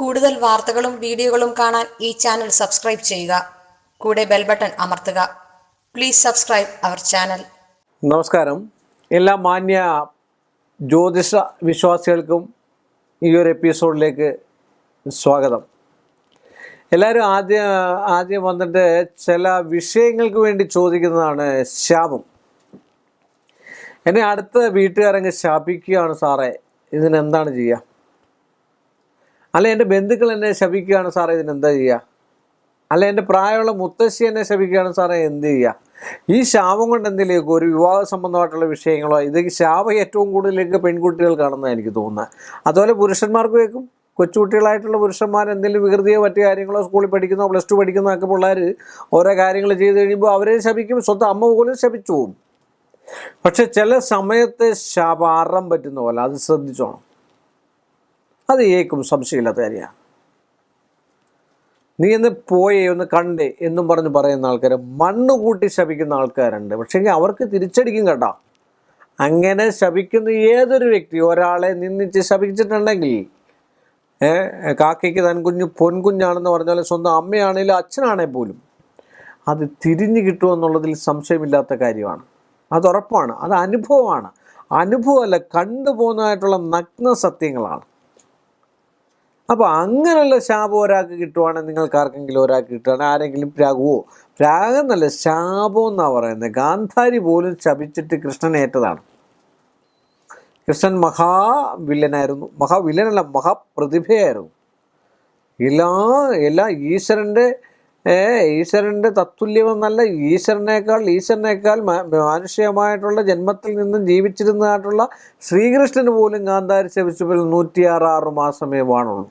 കൂടുതൽ വാർത്തകളും വീഡിയോകളും കാണാൻ ഈ ചാനൽ സബ്സ്ക്രൈബ് ചെയ്യുക. കൂടെ ബെൽ ബട്ടൺ അമർത്തുക. Please subscribe our channel. നമസ്കാരം. എല്ലാ മാന്യ ജ്യോതിഷ വിശ്വാസികൾക്കും ഈ ഒരു എപ്പിസോഡിലേക്ക് സ്വാഗതം. എല്ലാവരും ആദ്യം ആദ്യം വന്നിട്ട് ചില വിഷയങ്ങൾക്ക് വേണ്ടി ചോദിക്കുന്നതാണ് ശാപം എന്നെ അടുത്ത വീട്ടുകാരങ്ങ് ശാപിക്കുകയാണ് സാറേ. ഇതിനെന്താണ് ചെയ്യുക അല്ല എന്റെ ബന്ധുക്കൾ എന്നെ ശപിക്കുകയാണ് സാറേ ഇതിനെന്താ ചെയ്യുക അല്ല എന്റെ പ്രായമുള്ള മുത്തശ്ശി എന്നെ ശപിക്കുകയാണ് സാറേ എന്ത് ചെയ്യുക ഈ ശാപം കൊണ്ട് എന്തിലേക്ക്? ഒരു വിവാഹ സംബന്ധമായിട്ടുള്ള വിഷയങ്ങളോ ഇത് ശാപം ഏറ്റവും കൂടുതലേക്ക് പെൺകുട്ടികൾ കാണുന്ന എനിക്ക് തോന്നുന്നത്. അതുപോലെ പുരുഷന്മാർക്ക് കേൾക്കും. കൊച്ചുകുട്ടികളായിട്ടുള്ള പുരുഷന്മാർ എന്തെങ്കിലും വികൃതിയോ മറ്റു കാര്യങ്ങളോ സ്കൂളിൽ പഠിക്കുന്നോ പ്ലസ് ടു പഠിക്കുന്നോ ഒക്കെ പിള്ളേർ ഓരോ കാര്യങ്ങൾ ചെയ്ത് കഴിയുമ്പോൾ അവരെ ശപിക്കും സ്വന്തം അമ്മ പോലും ശപിച്ചു പോകും. പക്ഷെ ചില സമയത്തെ ശാപാറം പറ്റുന്ന പോലെ അത് ശ്രദ്ധിച്ചോണം. അത് ഏക്കും സംശയമില്ലാത്ത കാര്യമാണ്. നീ ഒന്ന് പോയേ ഒന്ന് കണ്ടേ എന്നും പറഞ്ഞ് പറയുന്ന ആൾക്കാർ മണ്ണ് കൂട്ടി ശപിക്കുന്ന ആൾക്കാരുണ്ട്. പക്ഷേ അവർക്ക് തിരിച്ചടിക്കും കേട്ടോ. അങ്ങനെ ശപിക്കുന്ന ഏതൊരു വ്യക്തി ഒരാളെ നിന്നിച്ച് ശപിച്ചിട്ടുണ്ടെങ്കിൽ കാക്കയ്ക്ക് തൻ കുഞ്ഞ് പൊൻകുഞ്ഞാണെന്ന് പറഞ്ഞാൽ സ്വന്തം അമ്മയാണെങ്കിലും അച്ഛനാണേ പോലും അത് തിരിഞ്ഞു കിട്ടുമെന്നുള്ളതിൽ സംശയമില്ലാത്ത കാര്യമാണ്. അത് ഉറപ്പാണ്. അത് അനുഭവമാണ്. അനുഭവമല്ല കണ്ടുപോകുന്നതായിട്ടുള്ള നഗ്ന സത്യങ്ങളാണ്. അപ്പോൾ അങ്ങനെയുള്ള ശാപം ഒരാൾക്ക് കിട്ടുവാണെങ്കിൽ നിങ്ങൾക്ക് ആർക്കെങ്കിലും ഒരാൾക്ക് കിട്ടുകയാണെങ്കിൽ ആരെങ്കിലും പ്രാകുവോ പ്രാഗെന്നല്ല ശാപം എന്നാണ് പറയുന്നത് ഗാന്ധാരി പോലും ശപിച്ചിട്ട് കൃഷ്ണൻ മഹാവില്ലനായിരുന്നു മഹാവില്ലനല്ല മഹാപ്രതിഭയായിരുന്നു. എല്ലാ എല്ലാ ഈശ്വരന്റെ ഏ, ഈശ്വരന്റെ തത്തുല്യമെന്നല്ല ഈശ്വരനേക്കാൾ ഈശ്വരനേക്കാൾ മാനുഷികമായിട്ടുള്ള ജന്മത്തിൽ നിന്നും ജീവിച്ചിരുന്നതായിട്ടുള്ള ശ്രീകൃഷ്ണന് പോലും ഗാന്ധാരി ശപിച്ചപ്പോൾ നൂറ്റിയാറ് ആറ് മാസമേ വാണുള്ളൂ.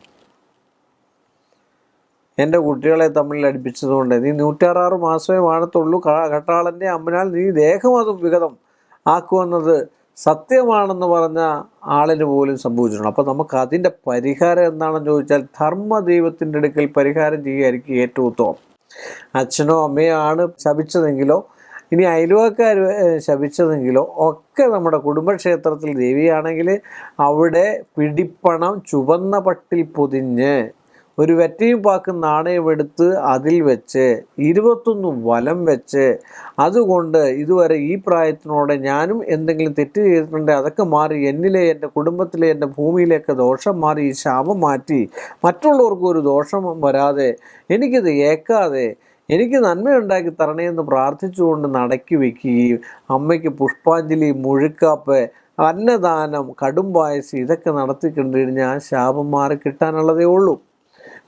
എന്റെ കുട്ടികളെ തമ്മിൽ അടുപ്പിച്ചതുകൊണ്ട് നീ നൂറ്റാറാറ് മാസമേ വാണത്തുള്ളൂ. കട്ടാളന്റെ അമ്മനാൽ നീ ദേഹം അത് വിഗതം ആക്കുമെന്നത് സത്യമാണെന്ന് പറഞ്ഞ ആളിന് പോലും സംഭവിച്ചിട്ടുണ്ട്. അപ്പോൾ നമുക്ക് അതിന്റെ പരിഹാരം എന്താണെന്ന് ചോദിച്ചാൽ ധർമ്മദൈവത്തിന്റെ അടുക്കൽ പരിഹാരം ചെയ്യുകയായിരിക്കും ഏറ്റവും ഉത്തമം. അച്ഛനോ അമ്മയോ ആണ് ശപിച്ചതെങ്കിലോ ഇനി അയൽവക്കാർ ശപിച്ചതെങ്കിലോ ഒക്കെ നമ്മുടെ കുടുംബക്ഷേത്രത്തിൽ ദേവിയാണെങ്കിൽ അവിടെ പിടിപ്പണം ചുവന്ന പട്ടിൽ പൊതിഞ്ഞ് ഒരു വെറ്റയും പാക്കും നാണയമെടുത്ത് അതിൽ വെച്ച് ഇരുപത്തൊന്ന് വലം വെച്ച് അതുകൊണ്ട് ഇതുവരെ ഈ പ്രായത്തിനോടെ ഞാനും എന്തെങ്കിലും തെറ്റ് ചെയ്തിട്ടുണ്ടെങ്കിൽ അതൊക്കെ മാറി എന്നിലെ എന്റെ കുടുംബത്തിലെ എന്റെ ഭൂമിയിലേക്ക് ദോഷം മാറി ഈ ശാപം മാറ്റി മറ്റുള്ളവർക്കും ഒരു ദോഷം വരാതെ എനിക്കിത് ഏക്കാതെ എനിക്ക് നന്മയുണ്ടാക്കി തരണേ എന്ന് പ്രാർത്ഥിച്ചുകൊണ്ട് നടക്കി വയ്ക്കുകയും അമ്മയ്ക്ക് പുഷ്പാഞ്ജലി മുഴുക്കാപ്പ് അന്നദാനം കടും പായസം ഇതൊക്കെ നടത്തി കണ്ടുകഴിഞ്ഞാൽ ആ ശാപം മാറി കിട്ടാനുള്ളതേ ഉള്ളൂ.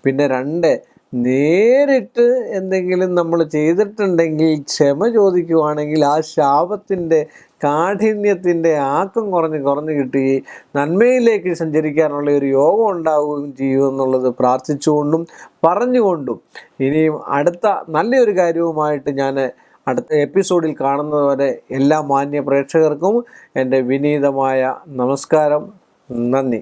പിന്നെ രണ്ട് നേരിട്ട് എന്തെങ്കിലും നമ്മൾ ചെയ്തിട്ടുണ്ടെങ്കിൽ ക്ഷമ ചോദിക്കുവാണെങ്കിൽ ആ ശാപത്തിന്റെ കാഠിന്യത്തിന്റെ ആക്കം കുറഞ്ഞ് കുറഞ്ഞ് കിട്ടി നന്മയിലേക്ക് സഞ്ചരിക്കാനുള്ള ഒരു യോഗം ഉണ്ടാവുകയും ചെയ്യുമെന്നുള്ളത് പ്രാർത്ഥിച്ചുകൊണ്ടും പറഞ്ഞുകൊണ്ടും. ഇനിയും അടുത്ത നല്ലൊരു കാര്യവുമായിട്ട് ഞാൻ അടുത്ത എപ്പിസോഡിൽ കാണുന്നതുവരെ എല്ലാ മാന്യ പ്രേക്ഷകർക്കും എന്റെ വിനീതമായ നമസ്കാരം. നന്ദി.